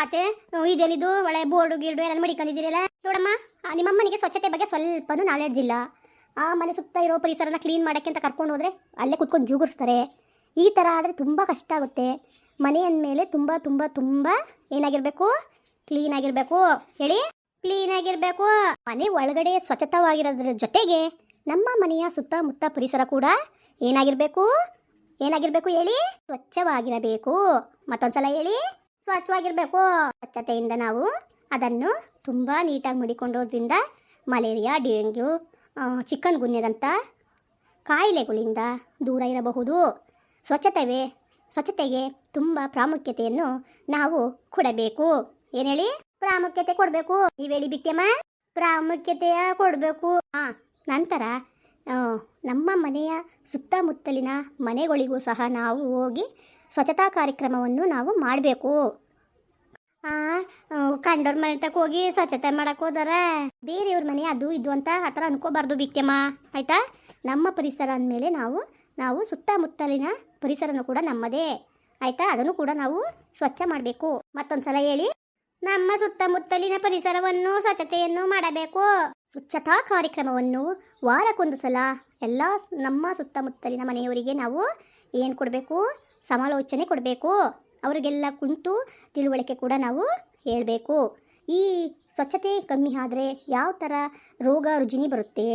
ಆತೆ ಇದೆಲ್ಲಿದು? ಒಳ್ಳೆ ಬೋರ್ಡು, ಗಿರ್ಡು ಎಲ್ಲ ಮಡಿಕೊಂಡಿದ್ದೀರಲ್ಲ? ನೋಡಮ್ಮ ನಿಮ್ಮಮ್ಮನಿಗೆ ಸ್ವಚ್ಛತೆ ಬಗ್ಗೆ ಸ್ವಲ್ಪನೂ ನಾಲೆಡ್ಜ್ ಇಲ್ಲ. ಆ ಮನೆ ಸುತ್ತ ಇರೋ ಪರಿಸರನ ಕ್ಲೀನ್ ಮಾಡೋಕ್ಕೆ ಅಂತ ಕರ್ಕೊಂಡು ಹೋದರೆ ಅಲ್ಲೇ ಕುತ್ಕೊಂಡು ಜೂಗುರಿಸ್ತಾರೆ. ಈ ಥರ ಆದರೆ ತುಂಬ ಕಷ್ಟ ಆಗುತ್ತೆ. ಮನೆ ಅಂದಮೇಲೆ ತುಂಬ ತುಂಬ ತುಂಬ ಏನಾಗಿರಬೇಕು? ಕ್ಲೀನ್ ಆಗಿರಬೇಕು. ಹೇಳಿ? ಕ್ಲೀನ್ ಆಗಿರಬೇಕು. ಮನೆ ಒಳಗಡೆ ಸ್ವಚ್ಛತವಾಗಿರೋದ್ರ ಜೊತೆಗೆ ನಮ್ಮ ಮನೆಯ ಸುತ್ತಮುತ್ತ ಪರಿಸರ ಕೂಡ ಏನಾಗಿರಬೇಕು? ಏನಾಗಿರಬೇಕು ಹೇಳಿ? ಸ್ವಚ್ಛವಾಗಿರಬೇಕು. ಮತ್ತೊಂದ್ಸಲ ಹೇಳಿ? ಸ್ವಚ್ಛವಾಗಿರಬೇಕು. ಸ್ವಚ್ಛತೆಯಿಂದ ನಾವು ಅದನ್ನು ತುಂಬ ನೀಟಾಗಿ ಮಡಿಕೊಂಡೋದ್ರಿಂದ ಮಲೇರಿಯಾ, ಡೆಂಗ್ಯೂ ಚಿಕನ್ ಗುನ್ಯದಂಥ ಕಾಯಿಲೆಗಳಿಂದ ದೂರ ಇರಬಹುದು. ಸ್ವಚ್ಛತೆವೇ, ಸ್ವಚ್ಛತೆಗೆ ತುಂಬ ಪ್ರಾಮುಖ್ಯತೆಯನ್ನು ನಾವು ಕೊಡಬೇಕು. ಏನು ಹೇಳಿ? ಪ್ರಾಮುಖ್ಯತೆ ಕೊಡಬೇಕು. ನೀವು ಹೇಳಿ ಪ್ರಾಮುಖ್ಯತೆಯ ಕೊಡಬೇಕು. ಹಾಂ ನಂತರ ನಮ್ಮ ಮನೆಯ ಸುತ್ತಮುತ್ತಲಿನ ಮನೆಗಳಿಗೂ ಸಹ ನಾವು ಹೋಗಿ ಸ್ವಚ್ಛತಾ ಕಾರ್ಯಕ್ರಮವನ್ನು ನಾವು ಮಾಡಬೇಕು. ಕಂಡೋರ್ ಮನೆ ತಕ್ಕ ಹೋಗಿ ಸ್ವಚ್ಛತೆ ಮಾಡಕ್ಕೆ ಬೇರೆಯವ್ರ ಮನೆ ಅದು ಇದು ಅಂತ ಆ ಥರ ಅನ್ಕೋಬಾರ್ದು ಬಿಕ್ಕೆಮ್ಮ ಆಯಿತಾ? ನಮ್ಮ ಪರಿಸರ ಅಂದಮೇಲೆ ನಾವು ನಾವು ಸುತ್ತಮುತ್ತಲಿನ ಪರಿಸರನೂ ಕೂಡ ನಮ್ಮದೇ. ಆಯಿತಾ? ಅದನ್ನು ಕೂಡ ನಾವು ಸ್ವಚ್ಛ ಮಾಡಬೇಕು. ಮತ್ತೊಂದು ಸಲ ಹೇಳಿ. ನಮ್ಮ ಸುತ್ತಮುತ್ತಲಿನ ಪರಿಸರವನ್ನು, ಸ್ವಚ್ಛತೆಯನ್ನು ಮಾಡಬೇಕು. ಸ್ವಚ್ಛತಾ ಕಾರ್ಯಕ್ರಮವನ್ನು ವಾರಕ್ಕೊಂದು ಸಲ ಎಲ್ಲ ನಮ್ಮ ಸುತ್ತಮುತ್ತಲಿನ ಮನೆಯವರಿಗೆ ನಾವು ಏನು ಕೊಡಬೇಕು? ಸಮಾಲೋಚನೆ ಕೊಡಬೇಕು. ಅವರಿಗೆಲ್ಲ ಕುಂತು ತಿಳುವಳಿಕೆ ಕೂಡ ನಾವು ಹೇಳಬೇಕು. ಈ ಸ್ವಚ್ಛತೆ ಕಮ್ಮಿ ಆದರೆ ಯಾವ ಥರ ರೋಗ ರುಜಿನಿ ಬರುತ್ತೆ,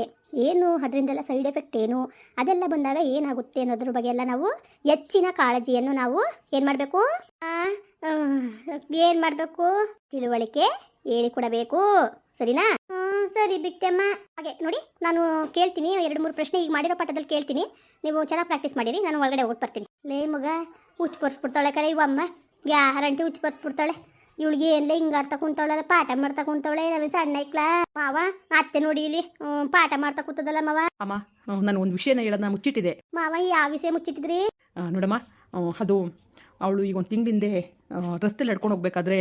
ಏನು ಅದರಿಂದೆಲ್ಲ ಸೈಡ್ ಎಫೆಕ್ಟ್ ಏನು, ಅದೆಲ್ಲ ಬಂದಾಗ ಏನಾಗುತ್ತೆ ಅನ್ನೋದ್ರ ಬಗ್ಗೆ ಎಲ್ಲ ನಾವು ಹೆಚ್ಚಿನ ಕಾಳಜಿಯನ್ನು ನಾವು ಏನು ಮಾಡಬೇಕು? ಏನು ಮಾಡಬೇಕು? ತಿಳುವಳಿಕೆ ಹೇಳಿಕೊಡಬೇಕು ಸರಿನಾ? ಸರಿ ಬಿಕ್ತಮ್ಮ ಹಾಗೆ, ನೋಡಿ, ನಾನು ಕೇಳ್ತೀನಿ, ಎರಡು ಮೂರು ಪ್ರಶ್ನೆ ಈಗ ಮಾಡಿರೋ ಪಾಠದಲ್ಲಿ ಕೇಳ್ತೀನಿ. ನೀವು ಚೆನ್ನಾಗಿ ಪ್ರಾಕ್ಟೀಸ್ ಮಾಡಿರಿ, ನಾನು ಒಳಗಡೆ ಹೋಗಿ ಬರ್ತೀನಿ ಲೇ ಮಗ ಹುಚ್ಚು ಬರ್ಸ್ಬಿಡ್ತಾಳೆ ಕರೆ ಇವಮ್ಮ ಗ್ಯಾರಂಟಿ ಹುಚ್ಚು ಬರ್ಸ್ಬಿಡ್ತಾಳೆ ಇವಳಿಗೆ ಎಲ್ಲ ಹಿಂಗಾಡ್ತಾ ಕುಂತಾವಳಲ್ಲ ಪಾಠ ಮಾಡ್ತಾ ಕುಂತಾವಳೆ ನಮಗೆ ಸಣ್ಣ ಐಕ್ಲಾ. ಮಾವ ಅತ್ತೆ ನೋಡಿ ಇಲ್ಲಿ ಪಾಠ ಮಾಡ್ತಾ ಕೂತದಲ್ಲ ಮಾವ. ಅಮ್ಮ ನಾನು ಒಂದು ವಿಷಯನ ಹೇಳೋದನ್ನ ಮುಚ್ಚಿಟ್ಟಿದೆ. ಮಾವ ಯಾವ ವಿಷಯ ಮುಚ್ಚಿಟ್ಟಿದ್ರಿ? ನೋಡಮ್ಮ ಅದು ಅವಳು ಈಗ ಒಂದು ತಿಂಗಳಿಂದೆ ರಸ್ತೆಲಿ ನಡ್ಕೊಂಡು ಹೋಗ್ಬೇಕಾದ್ರೆ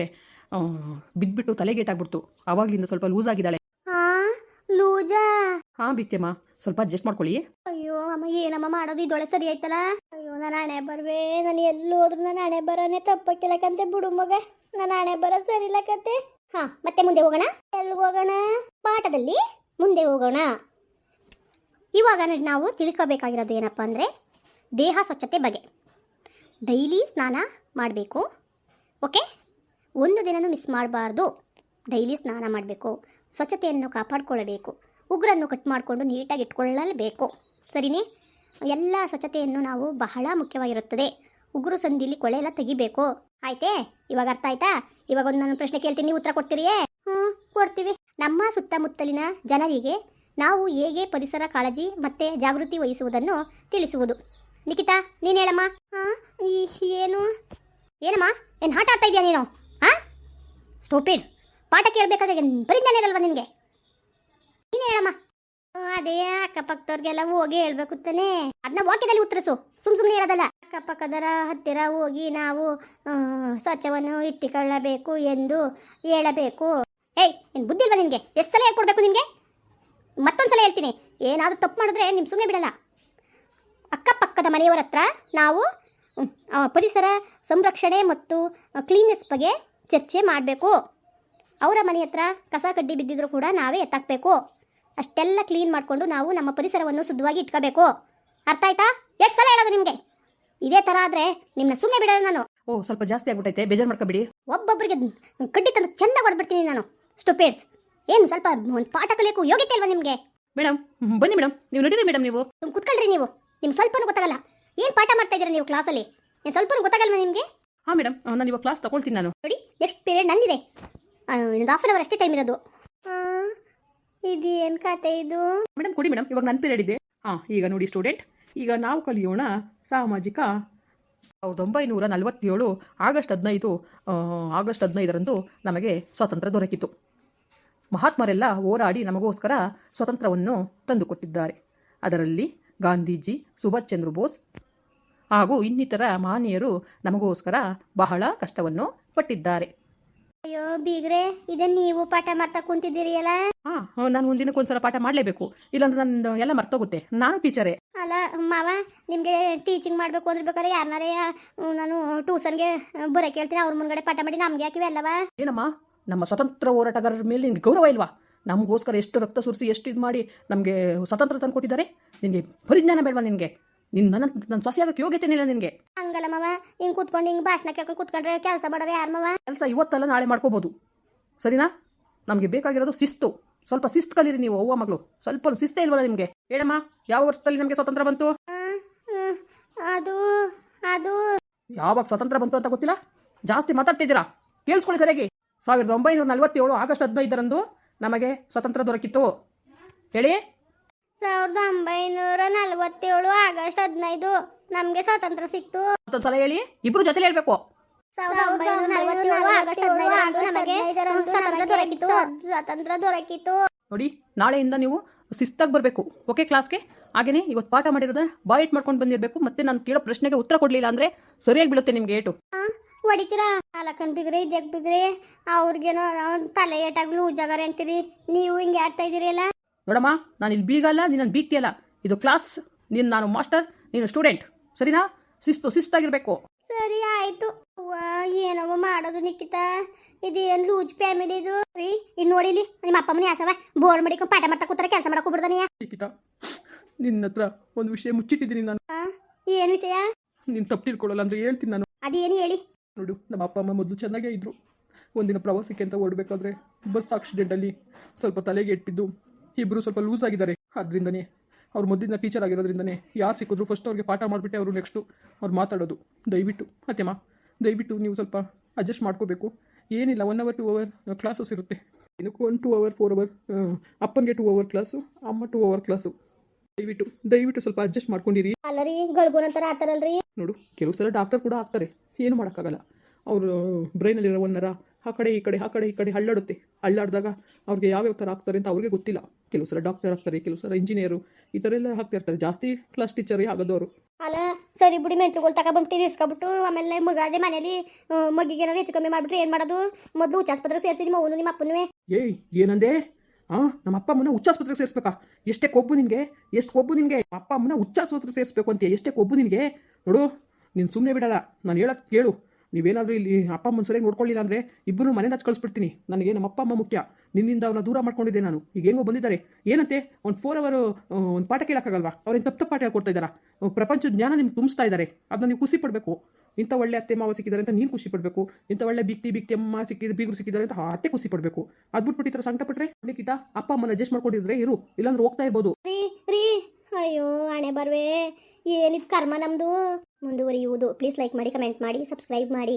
ಬಿದ್ದ್ಬಿಟ್ಟು ತಲೆಗೇಟಾಗ್ಬಿಡ್ತು ಆವಾಗಲಿಂದ ಸ್ವಲ್ಪ ಲೂಸ್ ಆಗಿದ್ದಾಳೆ. ಹಾ ಲೂಜಾ ಹಾಂ ಬಿತ್ತೆಮ್ಮ ಸ್ವಲ್ಪ ಅಡ್ಜಸ್ಟ್ ಮಾಡ್ಕೊಳ್ಳಿ. ಅಯ್ಯೋ ಅಮ್ಮ ಏನಮ್ಮ ಮಾಡೋದು? ಇದೊಳೆ ಸರಿ ಆಯ್ತಲ್ಲ? ಅಯ್ಯೋ ನಾನು ಹಣೆ ಬರ್ವೇ, ನಾನು ಎಲ್ಲೂ ಹೋದ್ರು ನನ್ನ ಹಣೆ ಬರನೇ ತಪ್ಪಕ್ಕಿಲ್ಲಕಂತೆ ಬಿಡು ಮಗ, ನನ್ನ ಹಣೆ ಬರ ಸರಿ ಕತೆ. ಹಾ, ಮತ್ತೆ ಮುಂದೆ ಹೋಗೋಣ? ಎಲ್ಲಿ ಹೋಗೋಣ? ಪಾಠದಲ್ಲಿ ಮುಂದೆ ಹೋಗೋಣ. ಇವಾಗ ನಾವು ತಿಳ್ಕೋಬೇಕಾಗಿರೋದು ಏನಪ್ಪ ಅಂದರೆ, ದೇಹ ಸ್ವಚ್ಛತೆ ಬಗ್ಗೆ. ಡೈಲಿ ಸ್ನಾನ ಮಾಡಬೇಕು, ಓಕೆ? ಒಂದು ದಿನನೂ ಮಿಸ್ ಮಾಡಬಾರ್ದು. ಡೈಲಿ ಸ್ನಾನ ಮಾಡಬೇಕು, ಸ್ವಚ್ಛತೆಯನ್ನು ಕಾಪಾಡಿಕೊಳ್ಳಬೇಕು ಉಗುರನ್ನು ಕಟ್ ಮಾಡಿಕೊಂಡು ನೀಟಾಗಿ ಇಟ್ಕೊಳ್ಳಲೇಬೇಕು. ಸರಿನೇ? ಎಲ್ಲ ಸ್ವಚ್ಛತೆಯನ್ನು ನಾವು ಬಹಳ ಮುಖ್ಯವಾಗಿರುತ್ತದೆ. ಉಗುರು ಸಂದಿಲಿ ಕೊಳೆ ಎಲ್ಲ ತೆಗಿಬೇಕು. ಆಯ್ತೇ? ಇವಾಗ ಅರ್ಥ ಆಯ್ತಾ? ಇವಾಗ ಒಂದು ನಾನು ಪ್ರಶ್ನೆ ಕೇಳ್ತೀನಿ, ನೀವು ಉತ್ತರ ಕೊಡ್ತೀರಿಯೇ? ಹ್ಞೂ, ಕೊಡ್ತೀವಿ. ನಮ್ಮ ಸುತ್ತಮುತ್ತಲಿನ ಜನರಿಗೆ ನಾವು ಹೇಗೆ ಪರಿಸರ ಕಾಳಜಿ ಮತ್ತೆ ಜಾಗೃತಿ ವಹಿಸುವುದನ್ನು ತಿಳಿಸುವುದು. ನಿಖಿತಾ, ನೀನು ಹೇಳಮ್ಮ. ಏನು? ಏನಮ್ಮ? ಏನು ಆಟ ಆಡ್ತಾ ಇದೆಯಾ ನೀನು? ಹಾಂ ಸ್ಟೂಪಿಡ್ ಪಾಠ ಕೇಳಬೇಕಾದ್ರೆ ಬರೀತಾನೆ ಇರಲ್ವಾ ನಿನಗೆ? ನೀನು ಹೇಳಮ್ಮ. ಅದೇ ಅಕ್ಕಪಕ್ಕದವ್ರಿಗೆಲ್ಲ ಹೋಗಿ ಹೇಳ್ಬೇಕು ತಾನೆ ಅದನ್ನ ವಾಕ್ಯದಲ್ಲಿ ಉತ್ತರಿಸು. ಸುಮ್ ಸುಮ್ಮನೆ ಹೇಳೋದಲ್ಲ. ಅಕ್ಕಪಕ್ಕದರ ಹತ್ತಿರ ಹೋಗಿ ನಾವು ಸ್ವಚ್ಛವನ್ನು ಇಟ್ಟುಕೊಳ್ಳಬೇಕು ಎಂದು ಹೇಳಬೇಕು. ಏಯ್, ನಿನ್ ಬುದ್ಧಿ ಇಲ್ವಾ ನಿಮಗೆ ಎಷ್ಟು ಸಲ ಹೇಳ್ಕೊಡ್ಬೇಕು ನಿಮಗೆ ಮತ್ತೊಂದು ಸಲ ಹೇಳ್ತೀನಿ. ಏನಾದರೂ ತಪ್ಪು ಮಾಡಿದ್ರೆ ನಿಮ್ ಸುಮ್ಮನೆ ಬಿಡಲ್ಲ. ಅಕ್ಕಪಕ್ಕದ ಮನೆಯವರ ಹತ್ರ ನಾವು ಪರಿಸರ ಸಂರಕ್ಷಣೆ ಮತ್ತು ಕ್ಲೀನೆಸ್ ಬಗ್ಗೆ ಚರ್ಚೆ ಮಾಡಬೇಕು. ಅವರ ಮನೆ ಹತ್ರ ಕಸ ಕಡ್ಡಿ ಬಿದ್ದಿದ್ರು ಕೂಡ ನಾವೇ ಎತ್ತಾಕಬೇಕು. ಅಷ್ಟೆಲ್ಲ ಕ್ಲೀನ್ ಮಾಡಿಕೊಂಡು ನಾವು ನಮ್ಮ ಪರಿಸರವನ್ನು ಶುದ್ಧವಾಗಿ ಇಟ್ಕೋಬೇಕು. ಅರ್ಥ ಆಯ್ತಾ? ಎಷ್ಟು ಸಲ ಹೇಳೋದು ನಿಮಗೆ? ಇದೇ ಥರ ಆದರೆ ನಿಮ್ಮನ್ನ ಸುಮ್ಮನೆ ಬಿಡೋದು ನಾನು. ಓ ಸ್ವಲ್ಪ ಜಾಸ್ತಿ ಆಗ್ಬಿಟ್ಟೈತೆ ಬೇಜಾರು ಮಾಡ್ಕೊಬಿಡಿ. ಒಬ್ಬೊಬ್ಬರಿಗೆ ಕಡ್ಡಿ ತಂದು ಚೆಂದ ಹೊಡೆದ್ಬಿಡ್ತೀನಿ ನಾನು. ಸ್ಟುಪೇಡ್ಸ್ ಏನು ಸ್ವಲ್ಪ ಒಂದು ಪಾಠ ಕಲಿಯೋಕು ಯೋಗ್ಯತೆ ಇಲ್ವಾ ನಿಮಗೆ? ಮೇಡಮ್ ಬನ್ನಿ ಮೇಡಮ್ ನೀವು ನೋಡಿರಿ ಮೇಡಮ್ ನೀವು. ತುಂಬ ಕುತ್ಕೊಳ್ರಿ ನೀವು. ನಿಮ್ಗೆ ಸ್ವಲ್ಪನೂ ಗೊತ್ತಾಗಲ್ಲ. ಏನು ಪಾಠ ಮಾಡ್ತಾ ಇದ್ದೀರಾ ನೀವು ಕ್ಲಾಸಲ್ಲಿ ಏನು ಸ್ವಲ್ಪನೂ ಗೊತ್ತಾಗಲ್ವಾ ನಿಮಗೆ? ಹಾಂ ಮೇಡಮ್ ನಾನು ಇವಾಗ ಕ್ಲಾಸ್ ತಗೊಳ್ತೀನಿ ನಾನು. ನೋಡಿ ನೆಕ್ಸ್ಟ್ ಪೀರಿಯಡ್ ನಂದಿದೆ. ಇನ್ನೊಂದು ಹಾಫ್ ಆನ್ ಅವರ್ ಅಷ್ಟೇ ಟೈಮ್ ಇರೋದು. ಇದೇನು ಕತೆ ಇದು? ಮೇಡಮ್, ಕೊಡಿ ಮೇಡಮ್, ಇವಾಗ ನನ್ನ ಪೀರಿಯಡ್ ಇದೆ. ಹಾಂ ಈಗ ನೋಡಿ ಸ್ಟೂಡೆಂಟ್ ಈಗ ನಾವು ಕಲಿಯೋಣ ಸಾಮಾಜಿಕ ಸಾವಿರದ ಒಂಬೈನೂರ ನಲವತ್ತೇಳು ಆಗಸ್ಟ್ ಹದಿನೈದು ಆಗಸ್ಟ್ ಹದಿನೈದರಂದು ನಮಗೆ ಸ್ವಾತಂತ್ರ್ಯ ದೊರಕಿತು. ಮಹಾತ್ಮರೆಲ್ಲ ಹೋರಾಡಿ ನಮಗೋಸ್ಕರ ಸ್ವಾತಂತ್ರ್ಯವನ್ನು ತಂದುಕೊಟ್ಟಿದ್ದಾರೆ. ಅದರಲ್ಲಿ ಗಾಂಧೀಜಿ, ಸುಭಾಷ್ ಚಂದ್ರ ಬೋಸ್ ಹಾಗೂ ಇನ್ನಿತರ ಮಹನೀಯರು ನಮಗೋಸ್ಕರ ಬಹಳ ಕಷ್ಟವನ್ನು ಪಟ್ಟಿದ್ದಾರೆ. ಅಯ್ಯೋ ಬೀಗ್ರೆ ಇದನ್ನ ನೀವು ಪಾಠ ಮಾಡ್ತಾ ಕುಂತಿದ್ದೀರಿ ಅಲ್ಲ ಹಾಂ ನಾನು ಒಂದು ದಿನಕ್ಕೆ ಒಂದ್ಸಲ ಪಾಠ ಮಾಡಲೇಬೇಕು. ಇಲ್ಲಾಂದ್ರೆ ನಂದು ಎಲ್ಲ ಮರ್ತೋಗುತ್ತೆ. ನಾನು ಟೀಚರೇ. ಅಲ್ಲ ಮಾವ ನಿಮಗೆ ಟೀಚಿಂಗ್ ಮಾಡಬೇಕು ಅಂದ್ರೆ ಬೇಕಾದ್ರೆ ಯಾರನ್ನಾರೇ ನಾನು ಟ್ಯೂಷನ್ಗೆ ಬರೋಕೆ ಹೇಳ್ತೀನಿ ಅವ್ರ ಮುಂದ್ಗಡೆ ಪಾಠ ಮಾಡಿ ನಮ್ಗೆ ಯಾಕಿವೆ ಅಲ್ಲವಾ? ಏನಮ್ಮ? ನಮ್ಮ ಸ್ವತಂತ್ರ ಹೋರಾಟಗಾರರ ಮೇಲೆ ನಿನಗೆ ಗೌರವ ಇಲ್ವಾ? ನಮಗೋಸ್ಕರ ಎಷ್ಟು ರಕ್ತ ಸುರಿಸಿ ಎಷ್ಟು ಇದು ಮಾಡಿ ನಮಗೆ ಸ್ವತಂತ್ರ ತಂದು ಕೊಟ್ಟಿದ್ದಾರೆ ನಿಮಗೆ ಪರಿಜ್ಞಾನ ಬೇಡವಾ ನಿನಗೆ? ನಿನ್ನ ನನ್ನ ನನ್ನ ಸೊಸೆಯಾಗಕ್ಕೆ ಯೋಗ್ಯತೆ ಇಲ್ಲ ನಿನಗೆ. ಹಂಗಲ್ಲ ಮಾವ ಹಿಂಗೆ ಕೂತ್ಕೊಂಡು ಹಿಂಗೆ ಭಾಷಣ ಕೇಳ್ಕೊಂಡು ಕೂತ್ಕೊಂಡ್ರೆ ಕೆಲಸ ಮಾಡೋರು ಯಾರು ಮಾವ? ಕೆಲಸ ಇವತ್ತಲ್ಲ ನಾಳೆ ಮಾಡ್ಕೋಬೋದು. ಸರಿನಾ? ನಮಗೆ ಬೇಕಾಗಿರೋದು ಶಿಸ್ತು. ಸ್ವಲ್ಪ ಶಿಸ್ತು ಕಲೀರಿ ನೀವು ಅವ್ವ ಮಗಳು. ಸ್ವಲ್ಪ ಶಿಸ್ತೇ ಇಲ್ವಲ್ಲ ನಿಮಗೆ? ಹೇಳಮ್ಮ ಯಾವ ವರ್ಷದಲ್ಲಿ ನಮಗೆ ಸ್ವತಂತ್ರ ಬಂತು? ಅದು ಅದು. ಯಾವಾಗ ಸ್ವತಂತ್ರ ಬಂತು ಅಂತ ಗೊತ್ತಿಲ್ಲ? ಜಾಸ್ತಿ ಮಾತಾಡ್ತಿದ್ದೀರಾ? ಕೇಳಿಸ್ಕೊಳ್ಳಿ ಸರಿಯಾಗಿ. ಸಾವಿರದ ಒಂಬೈನೂರ ನಲವತ್ತೇಳು ಆಗಸ್ಟ್ ಹದಿನೈದರಂದು ನಮಗೆ ಸ್ವತಂತ್ರ ದೊರಕಿತ್ತು. ಹೇಳಿ? ಸಾವಿರದ ಒಂಬೈನೂರ ನಲವತ್ತೇಳು ಆಗಸ್ಟ್ ಹದಿನೈದು ನಮಗೆ ಸ್ವಾತಂತ್ರ್ಯ ಸಿಕ್ತು. ಸಲ ಹೇಳಿ ಇಬ್ರು ಜೊತೆಲಿ ಹೇಳ್ಬೇಕು. ಸಾವಿರದ ಒಂಬೈನೂರ ಆಗಸ್ಟ್ ಹದಿನೈದರಂದು ನಮಗೆ ಸ್ವಾತಂತ್ರ್ಯ ದೊರಕಿತು ಸ್ವಾತಂತ್ರ್ಯ ದೊರಕಿತು ನೋಡಿ ನಾಳೆಯಿಂದ ನೀವು ಶಿಸ್ತಾಗಿ ಬರಬೇಕು. ಓಕೆ ಕ್ಲಾಸ್ಗೆ ಹಾಗೆಯೇ ಇವತ್ತು ಪಾಠ ಮಾಡಿರೋದ ಏಟ್ ಮಾಡ್ಕೊಂಡು ಬಂದಿರಬೇಕು. ಮತ್ತೆ ನಾನು ಕೇಳೋ ಪ್ರಶ್ನೆಗೆ ಉತ್ತರ ಕೊಡಲಿಲ್ಲ ಅಂದ್ರೆ ಸರಿಯಾಗಿ ಬೀಳುತ್ತೆ ನಿಮ್ಗೆ ಏಟು. ಹೊಡಿತೀರಾ? ನಾಲ್ಕನ್ ಬಿಗ್ರಿ ಜಗ್ ಬಿಗ್ರಿ. ಅವ್ರಿಗೇನೋ ತಲೆ ಏಟಾಗ್ಲು ಜಗರ ಅಂತೀರಿ. ನೀವು ಹಿಂಗೆ ಆಡ್ತಾ ಇದ್ದೀರಿ ಅಲ್ಲ ನೋಡಮ್ಮ ನಾನು ಇಲ್ಲಿ ಬೀಗಲ್ಲ ನೀನು ಬೀಗ್ತಿಯಲ್ಲ ಇದು ಕ್ಲಾಸ್ ನೀನು ನಾನು ಮಾಸ್ಟರ್ ನೀನು ಸ್ಟೂಡೆಂಟ್ ಸರಿನಾ? ಶಿಸ್ತು ಶಿಸ್ತಾಗಿರ್ಬೇಕು. ಸರಿ ಆಯ್ತು. ಏನವ ಮಾಡೋದು ನಿಖಿತ? ಏನು ಲೂಜ್ ಫ್ಯಾಮಿಲಿ ಇದು? ರೀ ಇದು ನೋಡಿಲಿ ನಿಮ್ಮ ಅಪ್ಪ ಮನೆ ಆಸವ. ಬೋರ್ ಮಾಡಿಕೊಂಡು ಪಾಠ ಮಾಡ್ತಾ ಕೂತಾರೆ ಕೆಲಸ ಮಾಡಕ್ ಹೋಗ್ಬಿಡ್ದಾನೆ ನಿಖಿತಾ ನಿನ್ನ ಹತ್ರ ಒಂದು ವಿಷಯ ಮುಚ್ಚಿಟ್ಟಿದ್ದೀನಿ ನಾನು. ಏನು ವಿಷಯ? ನೀನು ತಪ್ಪು ತಿಳ್ಕೊಳ್ಳಲ್ಲ ಅಂದ್ರೆ ಹೇಳ್ತೀನಿ ನಾನು. ಅದೇನು ಹೇಳಿ? ನೋಡು ನಮ್ಮ ಅಪ್ಪ ಅಮ್ಮ ಮೊದಲು ಚೆನ್ನಾಗೇ ಇದ್ರು. ಒಂದಿನ ಪ್ರವಾಸಕ್ಕೆ ಅಂತ ಓಡಬೇಕಾದ್ರೆ ಬಸ್ ಆಕ್ಸಿಡೆಂಟಲ್ಲಿ ಸ್ವಲ್ಪ ತಲೆಗೆ ಎಟ್ಟಿದ್ದು. ಇಬ್ಬರು ಸ್ವಲ್ಪ ಲೂಸ್ ಆಗಿದ್ದಾರೆ. ಅದರಿಂದನೇ. ಅವ್ರು ಮೊದಲಿನ ಟೀಚರ್ ಆಗಿರೋದ್ರಿಂದನೇ. ಯಾರು ಸಿಕ್ಕಿದ್ರು ಫಸ್ಟ್ ಅವ್ರಿಗೆ ಪಾಠ ಮಾಡಿಬಿಟ್ಟೆ ಅವರು ನೆಕ್ಸ್ಟು ಅವ್ರು ಮಾತಾಡೋದು. ದಯವಿಟ್ಟು. ಅತ್ತೆಮ್ಮ ದಯವಿಟ್ಟು ನೀವು ಸ್ವಲ್ಪ ಅಡ್ಜಸ್ಟ್ ಮಾಡ್ಕೋಬೇಕು. ಏನಿಲ್ಲ one hour two hour classes ಇರುತ್ತೆ. ಇದಕ್ಕೆ one two hour four hour ಅಪ್ಪನಿಗೆ ಟೂ ಅವರ್ ಕ್ಲಾಸು ಅಮ್ಮ ಟೂ ಅವರ್ ಕ್ಲಾಸು ದಯವಿಟ್ಟು ದಯವಿಟ್ಟು ಸ್ವಲ್ಪ ಅಡ್ಜಸ್ಟ್ ಮಾಡ್ಕೊಂಡಿರಿ. ಅಲ್ಲರಿ ಗಳಿಗೋನಂತರ ಆಡ್ತಾರಲ್ರಿ? ನೋಡು ಕೆಲವು ಸಲ ಡಾಕ್ಟರ್ ಕೂಡ ಆಗ್ತಾರೆ. ಏನು ಮಾಡೋಕ್ಕಾಗಲ್ಲ. ಅವರು ಬ್ರೈನಲ್ಲಿರೋ ಒನ್ನರ ನರ ಆ ಕಡೆ ಈ ಕಡೆ ಆ ಕಡೆ ಈ ಕಡೆ ಹಳ್ಳಾಡುತ್ತೆ ಹಳ್ಳಾಡಿದಾಗ ಅವ್ರಿಗೆ ಯಾವ್ಯಾವ ಥರ ಆಗ್ತಾರೆ ಅಂತ ಅವ್ರಿಗೆ ಗೊತ್ತಿಲ್ಲ. ಕೆಲವು ಸಲ ಡಾಕ್ಟರ್ ಆಗ್ತಾರೆ ಕೆಲವು ಸಲ ಇಂಜಿನಿಯರು ಈ ಥರ ಎಲ್ಲ ಆಗ್ತಾ ಇರ್ತಾರೆ. ಜಾಸ್ತಿ ಕ್ಲಾಸ್ ಟೀಚರ್ ಆಗೋದವರು ಅಲ್ಲ ಸರಿ ಬಿಡಿ ಮೆಂಟ್ರುಗಳು ತಗೊಬಿಟ್ಟು ಇಸ್ಕೊಬಿಟ್ಟು ಆಮೇಲೆ ಮಗ ಅದೇ ಮನೇಲಿ ಮಗಿಗೆ ಏನಾದ್ರು ಹೆಚ್ಚು ಕಮ್ಮಿ ಮಾಡಿಬಿಟ್ರೆ ಏನು ಮಾಡೋದು? ಮೊದಲು ಉಚ್ಚಾಸ್ಪತ್ರೆ ಸೇರಿಸಿ ನಿಮ್ಮ ಅವನು ನಿಮ್ಮ ಅಪ್ಪನೂ ಏಯ್ ಏನಂದೆ? ಹಾಂ ನಮ್ಮ ಅಪ್ಪ ಅಮ್ಮನ ಹುಚ್ಚಾಸ್ಪತ್ರೆಗೆ ಸೇರಿಸ್ಬೇಕಾ? ಎಷ್ಟೇ ಕೊಬ್ಬು ನಿನಗೆ ಎಷ್ಟು ಕೊಬ್ಬು ನಿನಗೆ? ಅಪ್ಪ ಅಮ್ಮನ ಹುಚ್ಚಾಸ್ಪತ್ರೆಗೆ ಸೇರಿಸ್ಬೇಕು ಅಂತ ಎಷ್ಟೇ ಕೊಬ್ಬು ನಿನಗೆ? ನೋಡು ನೀನು ಸುಮ್ಮನೆ ಬಿಡಲ್ಲ. ನಾನು ಹೇಳೋದು ಕೇಳು. ನೀವೇನಾದರೂ ಇಲ್ಲಿ ಅಪ್ಪ ಅಮ್ಮನ ಸರಿಯಾಗಿ ನೋಡ್ಕೊಳ್ಳಿಲ್ಲ ಅಂದರೆ ಇಬ್ಬರು ಮನೆಯಿಂದ ಹಚ್ಚಿ ಕಳಿಸ್ಬಿಡ್ತೀನಿ. ನನಗೆ ನಮ್ಮ ಅಪ್ಪ ಅಮ್ಮ ಮುಖ್ಯ. ನಿನ್ನಿಂದ ಅವನ್ನ ದೂರ ಮಾಡ್ಕೊಂಡಿದ್ದೆ ನಾನು. ಈಗ ಹೆಂಗೋ ಬಂದಿದ್ದಾರೆ. ಏನಂತೆ? ಒಂದು ಫೋರ್ ಅವರು ಒಂದು ಪಾಠ ಕೇಳೋಕ್ಕಾಗಲ್ವಾ? ಅವ್ರೇನು ತಪ್ಪು ತಪ್ಪು ಪಾಠ ಹೇಳ್ಕೊಡ್ತಾ ಇದ್ದಾರಾ? ಪ್ರಪಂಚದ ಜ್ಞಾನ ನಿಮ್ಗೆ ತುಂಬಿಸ್ತಾ ಇದ್ದಾರೆ. ಅದನ್ನ ನೀವು ಖುಷಿ ಪಡಬೇಕು. ಇಂಥ ಒಳ್ಳೆ ಅತ್ತೆ ಮಾವ ಸಿಕ್ಕಿದ್ದಾರೆ ಅಂತ ನೀನು ಖುಷಿ ಪಡಬೇಕು. ಇಂಥ ಒಳ್ಳೆ ಬಿಕ್ತಿ ಬಿಕ್ತಿ ಅಮ್ಮ ಸಿಕ್ಕಿದ್ರೆ ಬೀಗರು ಸಿಕ್ಕಿದ್ದಾರೆ ಅಂತ ಅತ್ತೆ ಖುಷಿ ಪಡಬೇಕು. ಅದ್ಬಿಟ್ಬಿಟ್ಟು ಈ ಥರ ಸಂಕಟ ಪಟ್ಟರೆ ಅಪ್ಪ ಅಮ್ಮನ ಅಡ್ಜಸ್ಟ್ ಮಾಡ್ಕೊಂಡಿದ್ರೆ ಇರು. ಇಲ್ಲಾಂದ್ರೆ ಹೋಗ್ತಾ ಇರ್ಬೋದು. ಅಯ್ಯೋ ಹಣೆ ಬರ್ವೆ. ಏನಿದ್ ಕರ್ಮ ನಮ್ದು? ಮುಂದುವರಿಯುವುದು. ಪ್ಲೀಸ್ ಲೈಕ್ ಮಾಡಿ ಕಮೆಂಟ್ ಮಾಡಿ ಸಬ್ಸ್ಕ್ರೈಬ್ ಮಾಡಿ.